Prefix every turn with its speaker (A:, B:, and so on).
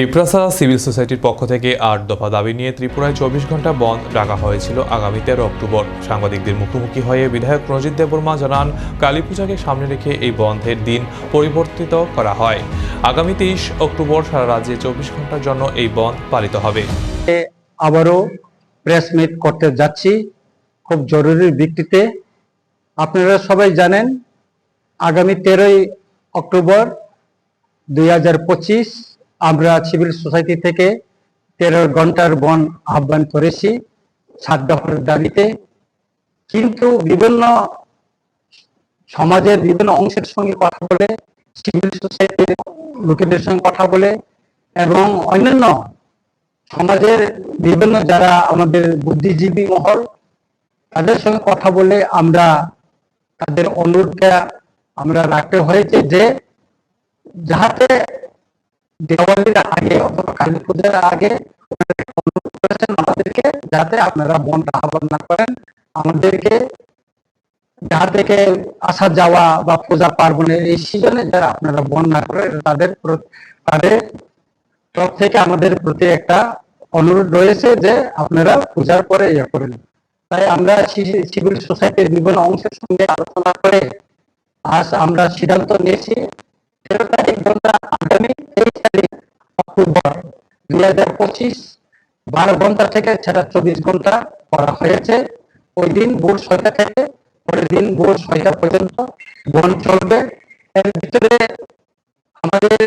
A: Tiprasa civil সোসাইটির পক্ষ থেকে আট দফা দাবি নিয়ে ত্রিপুরায় চব্বিশ ঘণ্টা বন্ধ ডাকা হয়েছিল আগামী তেরো অক্টোবর। সাংবাদিকদের মুখোমুখি হয়ে বিধায়ক রঞ্জিত দেববর্মা জানান কালী পূজাকে সামনে রেখে এই বন্ধের দিন পরিবর্তিত করা হয়। আগামী তেইশ অক্টোবর সারা রাজ্যে চব্বিশ ঘণ্টার জন্য এই বন্ধ পালিত হবে।
B: আবারও প্রেস মিট করতে যাচ্ছি। খুব জরুরি ভিত্তিতে। আপনারা সবাই জানেন, আগামী তেরোই অক্টোবর দুই হাজার পঁচিশ আমরা সিভিল সোসাইটি থেকে তেরো ঘণ্টার বন আহ্বান করেছি সাত দফার দাবিতে। কিন্তু বিভিন্ন সমাজের বিভিন্ন অংশের সঙ্গে কথা বলে সিভিল সোসাইটির লোকেদের সঙ্গে কথা বলে এবং অন্যান্য সমাজের বিভিন্ন যারা আমাদের বুদ্ধিজীবী মহল, তাদের সঙ্গে কথা বলে আমরা তাদের অনুরোধটা আমরা রাখতে হয়েছে যে যাহাতে দেওয়ালির আগে অথবা কালী পূজার আগে অনুরোধ করেছেন আমাদেরকে যাতে আপনারা বন আহ্বান না করেন, আমাদেরকে যাহা থেকে আসা যাওয়া বা পূজা পার্বণের এই সিজনে যারা আপনারা বন না করে তাদের তাদের তরফ থেকে আমাদের প্রতি একটা অনুরোধ রয়েছে যে আপনারা পূজার পরে ইয়ে করেন। তাই আমরা সিভিল সোসাইটির বিভিন্ন অংশের সঙ্গে আলোচনা করে আজ আমরা সিদ্ধান্ত নিয়েছি। অক্টোবর দুই হাজার পঁচিশ বারো ঘণ্টা থেকে সেটা চব্বিশ ঘণ্টা করা হয়েছে। ওই দিন ভোর ছয়টা থেকে পরের দিন ভোর ছয়টা পর্যন্ত বন চলবে। এর ভিতরে আমাদের